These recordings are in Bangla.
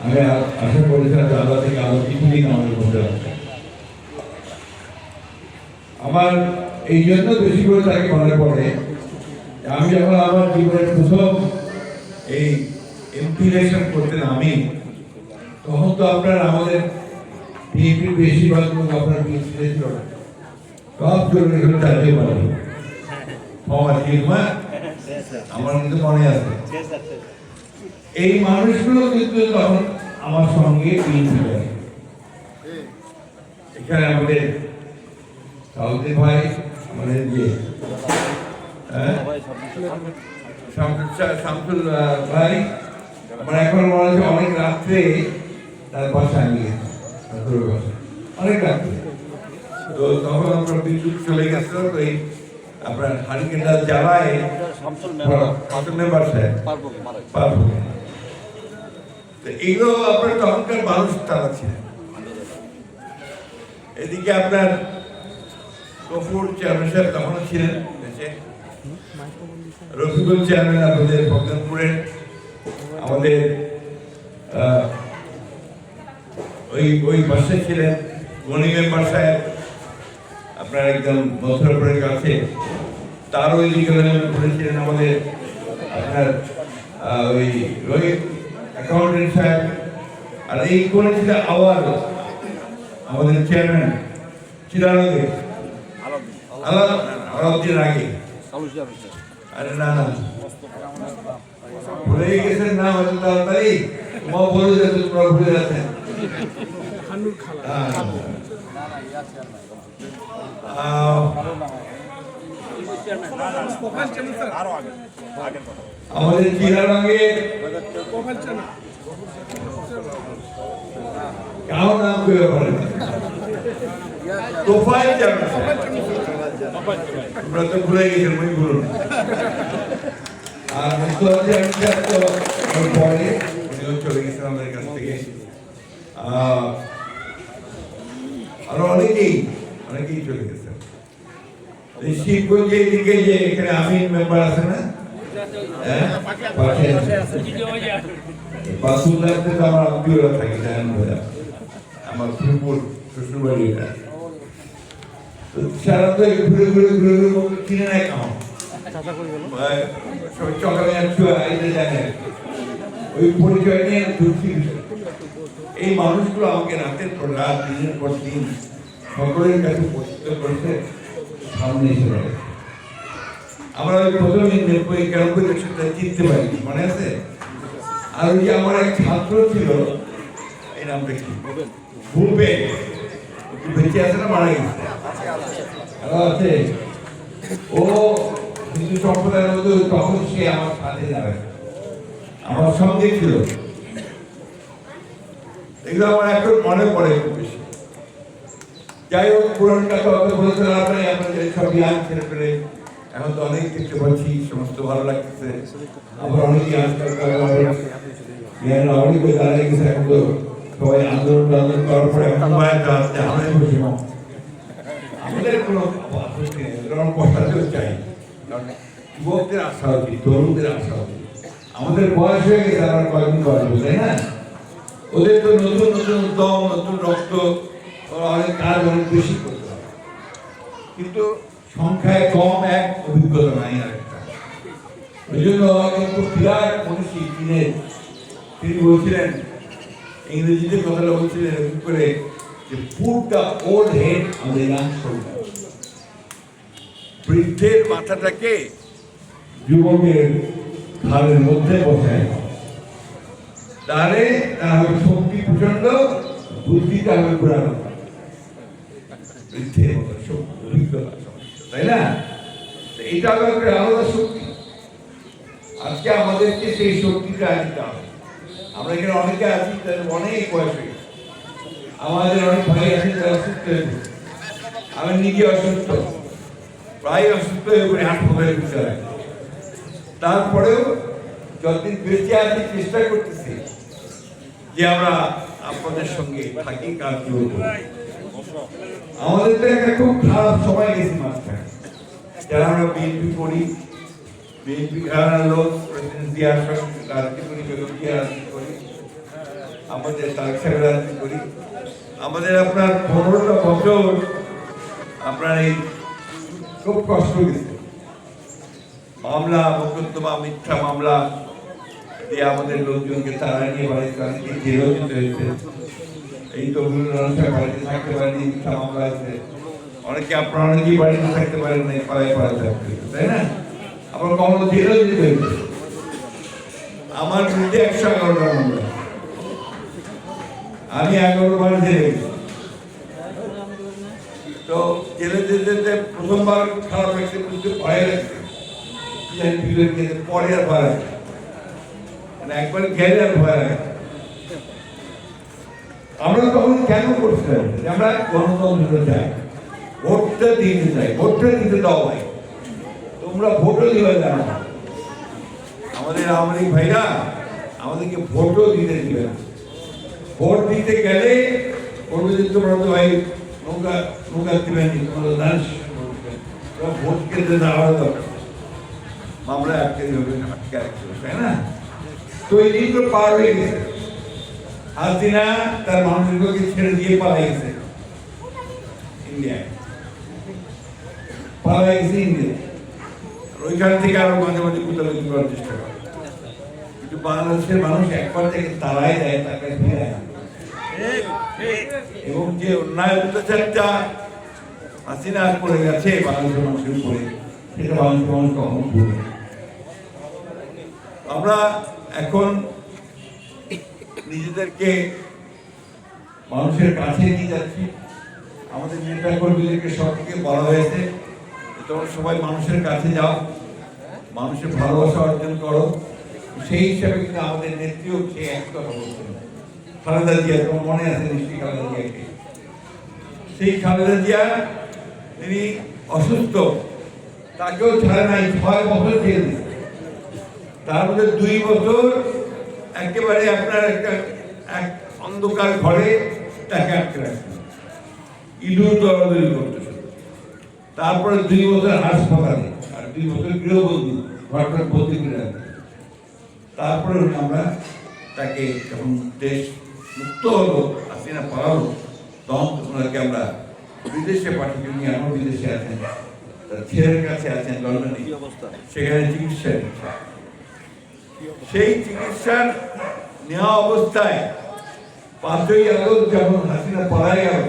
আমি আশা করেছিলাম যে থেকে আরও কিছুদিন আমাদের মধ্যে আমার এই জন্য বেশি করে তাকে মনে পড়ে আমি যখন আমার জীবনের প্রথম এই এমপি ইলেকশন করতে নামি, তখন তো আপনার আমাদের বিএনপির বেশিরভাগ লোক আপনার বিএনপি সব জরুরি জাতীয় পার্টি আমার কিন্তু মনে আছে। এই মানুষগুলো কিন্তু তখন আমার সঙ্গে এখানে আমাদের সাউদি ভাই, আমাদের যে হ্যাঁ? শামসুল ভাই, আমার এখন মনে হচ্ছে অনেক রাত্রে তার বাসায় গেছি অনেক রাত্রে। তো তখন আমরা বিদ্যুৎ চলে গেছিল, তো এই আপনার হারিকেনটা জ্বালায় কত মেম্বার। সাহেব পারব তো এইগুলো আপনার তখনকার মানুষ তারা ছিলেন। এদিকে আপনার গফুর চেয়ারম্যান সাহেব তখনও ছিলেন রফিকুল চেয়ারম্যান আপনাদের বদনপুরের আমাদের ওই ওই বাসে ছিলেন গণি মেম্বার সাহেব আপনার একদম মথুরাপুরের কাছে তার ওই দিকে করেছিলেন আমাদের আপনার ওই রোহিত অ্যাকাউন্টেন্ট সাহেব আর এই করেছিল আওয়াজ আমাদের চেয়ারম্যান চিরানগে আলাউদ্দিন আগে। আরে না না। ভুলে গেছেন না হয়তো তাড়াতাড়ি। মা বলে যে তোমরা ভুলে যাচ্ছেন। হ্যাঁ। আহ, আমাদের চিরানগে কারও নাম কেউ পারে না তোফাইল জানা আমরা তো ভুলে গেছেন ওই ভুলুন আর মুখ্যমন্ত্রী আমি তো ওর পরে উনিও চলে গেছেন আমাদের কাছ থেকে আহ, আরও অনেকেই অনেকেই চলে গেছেন এই শিবগঞ্জের দিকে আছে না। বাসুদারতে তো আমার আত্মীয়রা থাকে জানেন আমার কিনে নেয় কাম ওই পরিচয় নিয়ে এই মানুষগুলো আমাকে রাতের পর রাত দিনের পর দিন সকলের কাছে পরিচিত করেছে সামনে সেটা চিনতে পারি মনে আছে? আর ওই যে আমার এক ছাত্র ছিল, এই নামটা কি? বেঁচে আছে না, মারা গেছে? আছে? ও হিন্দু সম্প্রদায়ের মধ্যে তখন সে আমার সাথে যাবে। আমার সঙ্গে ছিল। এগুলো আমার এখন মনে পড়ে খুব বেশি। যাই হোক পুরান কথা অত বলতে আপনাদের সব ইয়াং ছেলে পেলে, এখন তো অনেক দেখতে পাচ্ছি সমস্ত ভালো লাগতেছে। আবার অনেকে আজকাল অনেক দাঁড়িয়ে গেছে, এখন তো সবাই আন্দোলন টান্দোলন করার পরে এখন মোবাইল চালাচ্ছে আমরা বসে আমাদের কোনো আপত্তি নেই কারণ চাই যুবকদের আশা উচিত, তরুণদের আশা উচিত। আমাদের বয়স হয়ে গেছে আমার কয়েকদিন বাঁচবো তাই না? ওদের তো নতুন নতুন দম, নতুন রক্ত ওরা অনেক কাজ অনেক বেশি করতে কিন্তু সংখ্যায় কম এক অভিজ্ঞতা নাই আর ওই জন্য কিন্তু বিরাট মনীষী চীনের তিনি বলছিলেন, ইংরেজিতে কথাটা বলছিলেন এরকম করে যে old head on the young বৃদ্ধের মাথাটাকে যুবকের ঘাড়ের মধ্যে বসায়। তাহলে তার শক্তি প্রচণ্ড বুদ্ধিটা হবে পুরানো বৃদ্ধের মতো শক্তি তাই না? হলো একটা আলাদা শক্তি। আজকে আমাদেরকে সেই শক্তিটা হবে। আমরা এখানে অনেকে আছি, তাদের অনেক বয়স হয়ে আমাদের অনেক ভাই আছে যারা অসুস্থ হয়ে। আমি নিজে অসুস্থ। প্রায় অসুস্থ হয়ে পড়ে তারপরেও যতদিন বেঁচে আছি, চেষ্টা করতেছি যে আমরা আপনাদের সঙ্গে থাকি, কাজ করব আমাদের তো একটা খুব খারাপ সময় গেছি মাঝখানে। যারা আমরা বিএনপি করি বিএনপি ঘরানার লোক প্রেসিডেন্ট জিয়ার রাজনীতি করি বেগম জিয়া রাজনীতি করি, আমাদের তারেক রাজনীতি করি, আমাদের আপনার পনেরোটা বছর আপনার এই খুব কষ্ট গেছে মামলা মোকদ্দমা মিথ্যা মামলা দিয়ে আমাদের লোকজনকে তারা নিয়ে বাড়িতে অনেকে জেলেও যেতে হয়েছে। এই তো রহস্যের বাড়িতে থাকতে পারেনি, মিথ্যা মামলা আছে। অনেকে আপনারা অনেকেই বাড়িতে থাকতে পারেন নাই পাড়ায় পাড়ায় থাকতে। তাই না? আবার কখনো জেলেও হয়েছে। আমার বিরুদ্ধে একশো এগারোটা মামলা। আমি এগারো বার জেলে তো জেলে যেতে যেতে প্রথমবার খারাপ লাগছে বুঝতে ভয় লাগছে। পরে আর ভয় মানে একবার গেলে আর ভয় লাগে না। আমরা তখন কেন করছিলাম? আমরা গণতন্ত্র চাই। ভোটটা দিতে চাই। ভোটটা দিতে দাও ভাই। তোমরা ভোটও দিবে না। আমাদের লীগ ভাইরা আমাদেরকে ভোটও দিতে দিবে না। ভোট দিতে গেলে বলবে যে তোমরা তো ভাই নৌকা নৌকা দিবেন নি, তোমরা দাস তোমরা ভোট কেন্দ্রে দাঁড়ানো দরকার। মামলা আটকে দেবে আটকে হবে, তাই না? তো এই দিনগুলো পার হয়ে গেছে। হাসিনা তার মানুষগুলোকে ছেড়ে দিয়ে পালাই গেছে ইন্ডিয়ায় পালাই গেছে ইন্ডিয়া আর ওইখান থেকে আরও মাঝে মাঝে কুতালাকি করার চেষ্টা করে কিন্তু বাংলাদেশের মানুষ একবার থেকে তারাই দেয়, তাকে ফিরে। এবং যে অন্যায় অত্যাচারটা হাসিনা করে গেছে বাংলাদেশের মানুষের উপরে, সেটা বাংলাদেশের মানুষ কখনো। আমরা এখন নিজেদেরকে মানুষের কাছে নিয়ে যাচ্ছি। আমাদের নেতা কর্মীদেরকে সবকে বলা হয়েছে তোমরা সবাই মানুষের কাছে যাও, মানুষের ভালোবাসা অর্জন করো। সেই হিসাবে কিন্তু আমাদের নেত্রীও সেই এক খালেদা জিয়া, তোমার মনে আছে নিশ্চয়ই খালেদা জিয়াকে? সেই খালেদা জিয়া, তিনি অসুস্থ, তাকেও ছাড়ে নাই, ছয় বছর জেল তার মধ্যে দুই বছর একেবারে আপনার একটা এক অন্ধকার ঘরে তাকে আটকে রাখছেন ইঁদুর দৌড়াদৌড়ি করতেছে তারপরে দুই বছর হাসপাতালে আর দুই বছর গৃহবন্দী ঘরটার রাখছে তারপরে আমরা তাকে যখন দেশ মুক্ত হলো হাসিনা পালালো তখন ওনাকে আমরা বিদেশে পাঠিয়ে নিয়ে আমার বিদেশে আছেন তার ছেলের কাছে আছেন লন্ডনে। সেখানে চিকিৎসা সেই চিকিৎসার নেওয়া অবস্থায় পাঁচই আগস্ট যখন হাসিনা পড়ায় গেল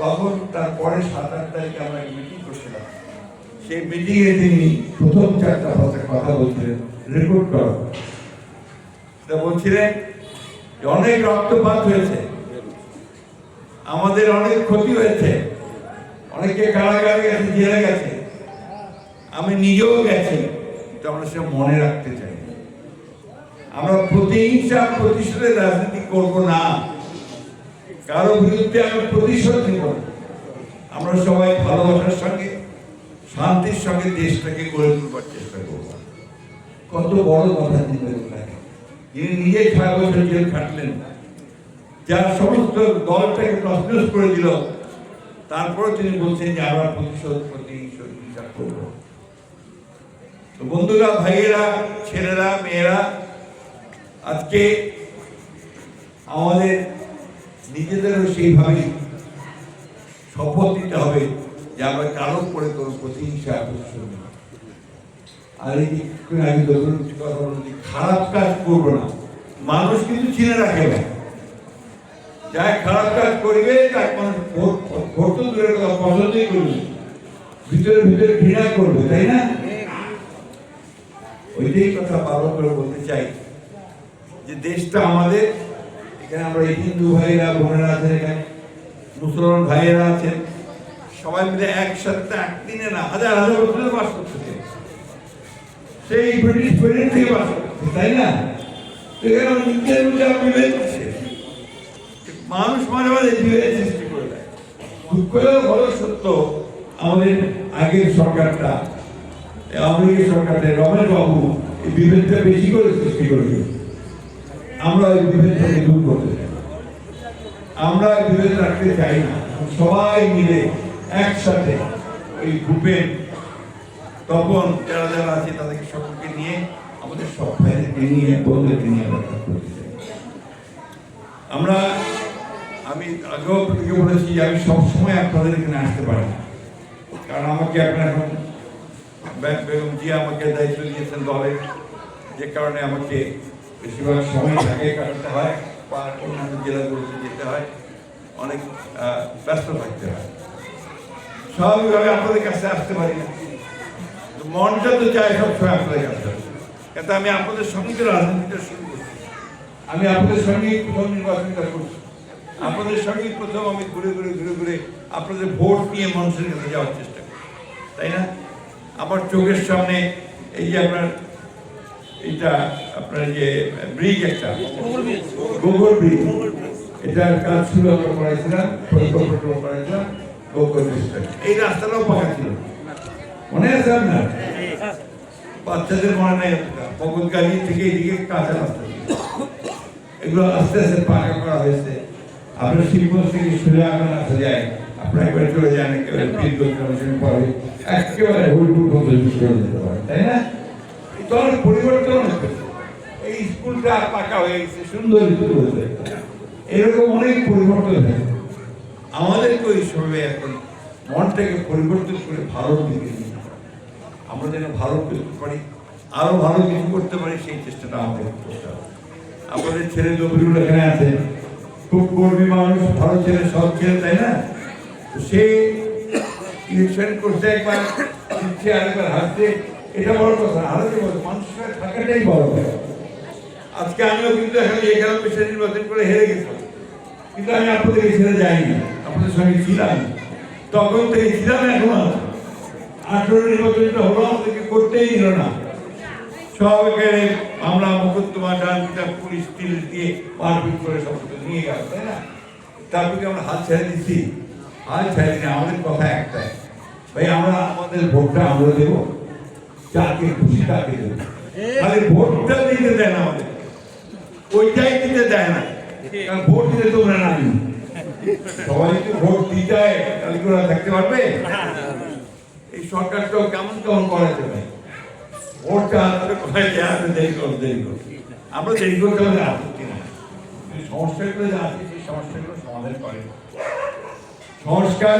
তখন তারপরে সাত আট তারিখে আমরা মিটিং করছিলাম সেই মিটিংয়ে তিনি প্রথম চারটা ভাষায় কথা বলছিলেন রেকর্ড করা তা বলছিলেন অনেক রক্তপাত হয়েছে, আমাদের অনেক ক্ষতি হয়েছে, অনেকে কারাগারে গেছে, জেলে গেছে, আমি নিজেও গেছি, কিন্তু আমরা সে মনে রাখতে চাই। আমরা প্রতিহিংসা প্রতিশোধের রাজনীতি করব না। কারও বিরুদ্ধে আমরা প্রতিশোধ নেব। আমরা সবাই ভালোবাসার সঙ্গে, শান্তির সঙ্গে দেশটাকে গড়ে তুলবার চেষ্টা করব। কত বড় কথা লাগে যিনি নিজে ছয় বছর জেল খাটলেন। যার সমস্ত দলটাকে তসনস করে দিল। তারপরে তিনি বলছেন যে আমরা প্রতিশোধ হিসাব করব। তো বন্ধুরা, ভাইয়েরা, ছেলেরা, মেয়েরা আজকে আমাদের নিজেদেরও সেইভাবে শপথ নিতে হবে যে আমরা কারও করে কোনো প্রতিহিংসা আকর্ষণ নেই। আর এই যে একটু আগে ধরুন কথা যে খারাপ কাজ করব না। মানুষ কিন্তু চিনে রাখে না যাই খারাপ কাজ করবে, তার মানুষ দূরের কথা, পছন্দই করবে ভিতরে ভিতরে ঘৃণা করবে, তাই না? ওইটাই কথা বারবার করে বলতে চাই। যে দেশটা আমাদের, এখানে আমরা হিন্দু ভাইরা বোনেরা আছেন, এখানে মুসলমান ভাইয়েরা আছেন, সবাই মিলে একসাথে একদিনে না, হাজার হাজার বছরে বাস করতেছে। সেই ব্রিটিশ পিরিয়ড থেকে বাস করতেছে, তাই না? এখানে নিজের মধ্যে বিভেদ। মানুষ মাঝে মাঝে বিভেদ সৃষ্টি করে দেয়। দুঃখ বড় সত্য, আমাদের আগের সরকারটা, আওয়ামী সরকারটা রমেশ বাবু এই বিভেদটা বেশি করে সৃষ্টি করেছিল আমরা ওই বিভেদটাকে দূর করতে চাই। আমরা এই বিভেদ রাখতে চাই না। সবাই মিলে একসাথে ওই গ্রুপের তপন যারা যারা আছে তাদেরকে সকলকে নিয়ে, আমাদের সব ভাইদেরকে নিয়ে, বন্ধুদেরকে নিয়ে আমরা। আমরা, আমি আগেও আপনাদেরকে বলেছি আমি সবসময় আপনাদের এখানে আসতে পারি না। কারণ আমাকে আপনার এখন বেগম জিয়া আমাকে দায়িত্ব দিয়েছেন দলের যে কারণে আমাকে বেশিরভাগ সময় ঢাকে কাটাতে হয় বা অন্যান্য জেলাগুলোতে যেতে হয়, অনেক ব্যস্ত থাকতে হয়। স্বাভাবিকভাবে আপনাদের কাছে আসতে পারি না। মনটা তো চায় সবসময় আপনাদের কাছে আসতে। আমি আপনাদের সঙ্গে রাজনীতিটা শুরু করছি। আমি আপনাদের সঙ্গেই প্রথম নির্বাচনটা করছি। আপনাদের সঙ্গেই প্রথম আমি ঘুরে ঘুরে ঘুরে ঘুরে আপনাদের ভোট নিয়ে মানুষের কাছে যাওয়ার চেষ্টা করি তাই না? আমার চোখের সামনে এই যে আপনার এটা আপনার যে ব্রিজ একটা গোবর ব্রিজ এটার কাজ শুরু আমরা করাইছিলাম পরিকল্পনা গোবর ব্রিজটা এই রাস্তাটাও পাকা ছিল। মনে আছে আপনার? বাচ্চাদের মনে নেই পকটগাড়ি থেকে এদিকে কাঁচা রাস্তা এগুলো আস্তে আস্তে পাকা করা হয়েছে। আপনার শিল্পগঞ্জ থেকে সোজা আগান আসা যায়। আপনার একবার চলে যান, একেবারে একেবারে হুলপুর পর্যন্ত চলে যেতে পারে, তাই না? তো পরিবর্তন হয়েছে। এই স্কুলটা পাকা হয়ে গেছে, সুন্দর স্কুল হয়েছে। এরকম অনেক পরিবর্তন হয়েছে। আমাদেরকে ওই সময় এখন মনটাকে পরিবর্তন করে ভালো দিকে আমরা যেন ভালো করতে পারি, আরও ভালো কিছু করতে পারি, সেই চেষ্টাটা আমাদের করতে হবে। আপনাদের ছেলে জমিগুলো এখানে আছে। খুব কর্মী মানুষ, ভালো ছেলে সব ছেলে, তাই না? সে ইলেকশন করতে একবার জিতছে আরেকবার হারছে এটা বড় কথা না হারাতে বড় মানুষের থাকাটাই বড় আজকে আমিও কিন্তু এখানে এখানে পেশা নির্বাচন করে হেরে গেছি কিন্তু আমি আপনাদেরকে ছেড়ে যাইনি, আপনাদের সঙ্গে ছিলাম। তখন থেকে ছিলাম, এখন আঠেরো নির্বাচনটা হলো, আমাদেরকে করতেই দিল না। সব আমরা মুকদ্দমা, ডানপিটা, পুলিশ তিল দিয়ে মারপিট করে সব নিয়ে গেল, তাই না? তারপরে আমরা হাত ছেড়ে দিচ্ছি? হাত ছেড়ে দিই আমাদের কথা একটাই, ভাই, আমরা আমাদের ভোটটা আমরা দেবো। যাকে খুশি তাকে দেবো খালি ভোটটা দিতে দেয় না আমাদের। ওইটাই দিতে দেয় না। কারণ ভোট দিতে তোমরা নাই। সবাই যদি ভোট তাহলে কি ওরা থাকতে পারবে? এই সরকারটাও কেমন কেমন করাতে ভাই ভোটটা দেরি করুন দেরি করুন আমরা দেরি করতে হবে না যা আছে, সেই সমস্যাগুলো সমাধান করে সংস্কার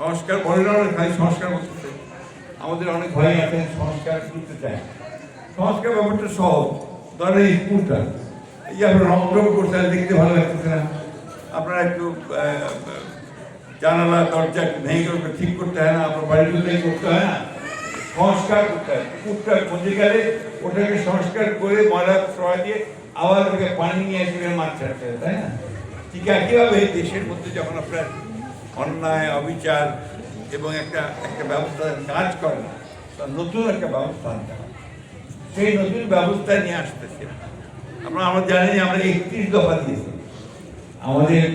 সংস্কার বলে না, খালি সংস্কার আমাদের অনেক ভাই আছেন সংস্কার করতে চায় সংস্কার ব্যাপারটা সহজ। ধরেন এই স্কুলটা এই যে আপনার রং টং করতে হয়, দেখতে ভালো লাগতেছে না। আপনারা একটু আহ, জানালা দরজা একটু ভেঙে করে ঠিক করতে হয় না আপনার বাড়ির জন্য করতে হয় না। সংস্কার করতে হয়। পুকুরটা পচে গেলে ওটাকে সংস্কার করে ময়লা সরাই দিয়ে আবার ওটাকে পানি নিয়ে এসে ওখানে মাছ ছাড়তে হয় তাই না? ঠিক একইভাবে দেশের মধ্যে যখন আপনার অন্যায় অবিচার এবং একটা একটা ব্যবস্থা কাজ করে না। নতুন একটা ব্যবস্থা আনতে সেই নতুন ব্যবস্থা নিয়ে আসতেছে। আমরা আমরা জানি আমরা একত্রিশ দফা দিয়েছি। আমাদের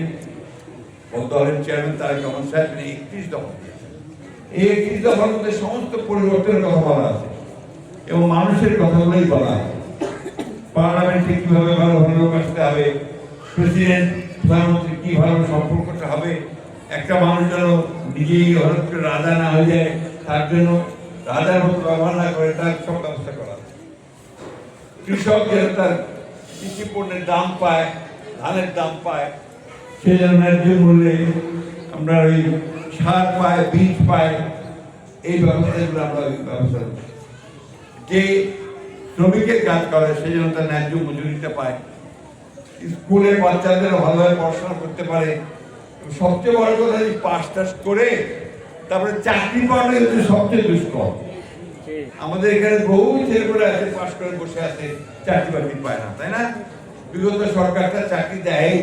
দলের চেয়ারম্যান তারেক রহমান সাহেব একত্রিশ দফা দিয়েছেন। এই একত্রিশ দফার মধ্যে সমস্ত পরিবর্তনের কথা বলা আছে। এবং মানুষের কথাগুলোই বলা আছে। পার্লামেন্টে কীভাবে ভালো ভালো লোক আসতে হবে, প্রেসিডেন্ট প্রধানমন্ত্রী কি ভালো সম্পর্কটা হবে একটা মানুষ যেন নিজেই হঠাৎ করে রাজা না হয়ে যায়, তার জন্য রাজার মতো ব্যবহার না করে, তার সব ব্যবস্থা করা। কৃষক যেন তার কৃষি পণ্যের দাম পায়, ধানের দাম পায় সে যেন ন্যায্য মূল্যে আমরা ওই সার পায়, বীজ পায়, এই ব্যবস্থাগুলো আমরা ব্যবস্থা। যে শ্রমিকের কাজ করে, সে যেন তার ন্যায্য মজুরিটা পায় স্কুলের বাচ্চাদের ভালোভাবে পড়াশোনা করতে পারে সবচেয়ে বড় কথা এই পাস টাস করে তারপরে চাকরি পাওয়াটা কিন্তু সবচেয়ে দুষ্কর। আমাদের এখানে বহু ছেলেগুলো আছে পাশ করে বসে আছে চাকরি বাকরি পায় না তাই না? বিগত সরকারটা চাকরি দেয়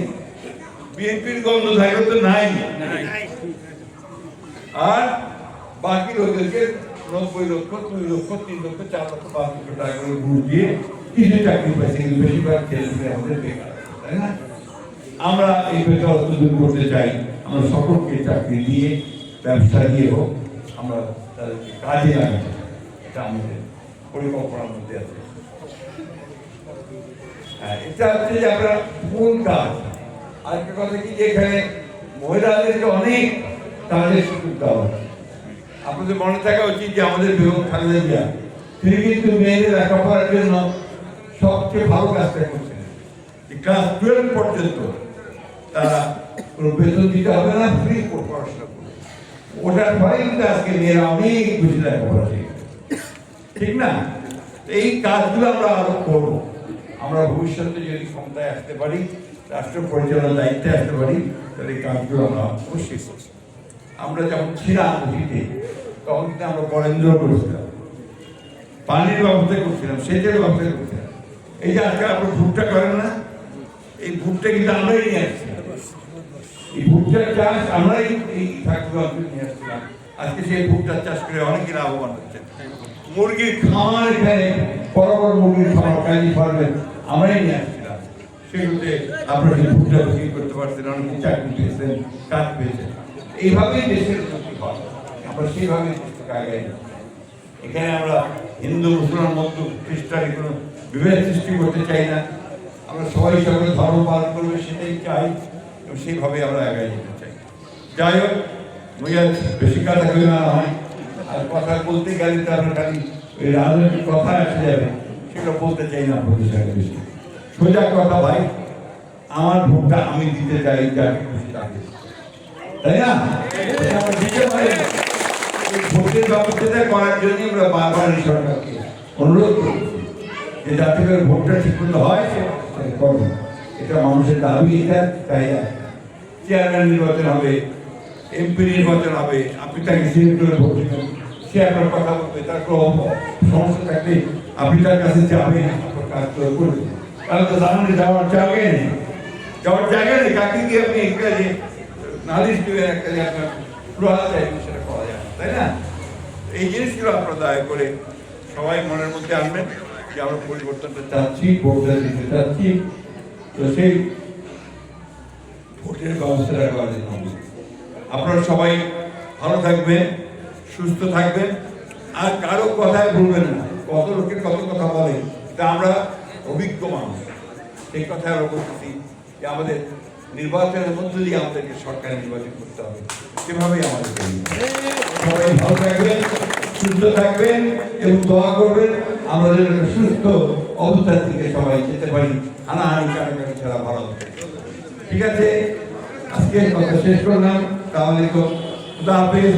বিএনপির গন্ধ থাকলে তো নাই। আর বাকি লোকেরকে নব্বই লক্ষ দুই লক্ষ তিন লক্ষ চার লক্ষ পাঁচ লক্ষ টাকা করে ঘুষ দিয়ে কিছু চাকরি পাইছে কিন্তু বেশিরভাগ ছেলে আমাদের বেকার তাই না? আমরা এই বেকারত্ব দূর করতে চাই আমরা সকলকে চাকরি দিয়ে ব্যবসা দিয়ে হোক আমরা তাদেরকে কাজে লাগাতে। এটা আমাদের পরিকল্পনার মধ্যে আছে। হ্যাঁ, এটা হচ্ছে যে আমরা মূল কাজ। আরেকটা কথা কি যে এখানে মহিলাদেরকে অনেক কাজের সুযোগ দেওয়া আপনাদের মনে থাকা উচিত যে আমাদের বেগম খালেদা জিয়া তিনি কিন্তু মেয়েদের লেখাপড়ার জন্য সবচেয়ে ভালো কাজটা করছেন। ক্লাস টুয়েলভ পর্যন্ত কোনো বেতন দিতে হবে না ফ্রি পড়াশোনা করবে ওটার ফলে কিন্তু আজকে মেয়েরা অনেক বেশি লেখাপড়া ঠিক না? এই কাজগুলো আমরা আরও করব। আমরা ভবিষ্যতে যদি ক্ষমতায় আসতে পারি, রাষ্ট্র পরিচালনার দায়িত্বে আসতে পারি, তাহলে এই কাজগুলো আমরা অবশ্যই করছি আমরা যখন ছিলাম অতীতে তখন কিন্তু আমরা বরেন্দ্র করেছিলাম। পানির ব্যবস্থা করছিলাম, সেচের ব্যবস্থা করছিলাম। এই যে আজকে আপনার ভুট্টা করেন না, এই ভুট্টা কিন্তু আমরাই নিয়ে আসছিলাম এই ভুট্টার চাষ আমরাই এই ঠাকুর নিয়ে আসছিলাম আজকে সেই ভুট্টার চাষ করে অনেকে লাভবান হচ্ছে। মুরগির খামার এখানে বড় বড় মুরগির খামার কাজী ফার্মের আমরাই নিয়ে আসছিলাম সেগুলোতে আপনারা সেই ভুট্টা বিক্রি করতে পারছেন, অনেকে চাকরি পেয়েছেন, কাজ পেয়েছেন। এইভাবেই দেশের উন্নতি হয়। আমরা সেইভাবেই দেশটাকে এখানে আমরা হিন্দু, মুসলমান মধ্য খ্রিস্টানের কোনো বিভেদ সৃষ্টি করতে চাই না। আমরা সবাই সবাই ধর্ম পালন করবে, সেটাই চাই। এবং সেইভাবে আমরা এগিয়ে যেতে চাই। যাই হোক মুইয়া বেশি কথা কই না হয়। আর কথা বলতে গেলে তো আমরা খালি ওই রাজনৈতিক কথা এসে যাবে। সেটা বলতে চাই না আপনাদের সাথে বেশি। সোজা কথা ভাই, আমার ভোটটা আমি দিতে চাই, যাকে খুশি তাকে। তাই না? দিতে পারি ভোটের ব্যবস্থাটা করার জন্য আমরা বারবার এই সরকারকে অনুরোধ করছি যে যাতে করে ভোটটা ঠিক মতো হয় সেটা করুন এটা মানুষের দাবি, এটা তাই চেয়ারম্যান নির্বাচন হবে এমপি নির্বাচন হবে, আপনি তাকে সিলেক্ট করে ভোট দিবেন, সে আপনার কথা বলবে, তার সমস্যা থাকলে আপনি তার কাছে যাবেন, আপনার কাজগুলো করবেন তাহলে তো সামনে যাওয়ার জায়গায় নেই। যাওয়ার জায়গা নেই, কাকে গিয়ে আপনি একটা যে নালিশ দিবেন একটা যে আপনার সুরাহা চাইবেন সেটা করা যায় তাই না? এই জিনিসগুলো আপনারা দয়া করে সবাই মনের মধ্যে আনবেন যে আমরা পরিবর্তনটা চাচ্ছি, ভোটটা দিতে চাচ্ছি। তো সেই ভোটের ব্যবস্থাটা আপনারা সবাই ভালো থাকবেন, সুস্থ থাকবেন, আর কারও কথায় ভুলবেন না। কত লোকের কত কথা বলে, তা আমরা অভিজ্ঞ মানুষ। সেই কথায় আমরা বলতেছি যে আমাদের নির্বাচনের মধ্য দিয়ে আমাদেরকে সরকার নির্বাচন করতে হবে। সেভাবেই আমাদের সবাই ভালো থাকবেন, সুস্থ থাকবেন এবং দোয়া করবেন। যেন সুস্থ অবস্থার দিকে সবাই যেতে পারি। হানাহানি কাটাকাটি ছাড়া ভালো। ঠিক আছে? আজকে কথা শেষ করলাম। তাহলে খুদা হাফেজ।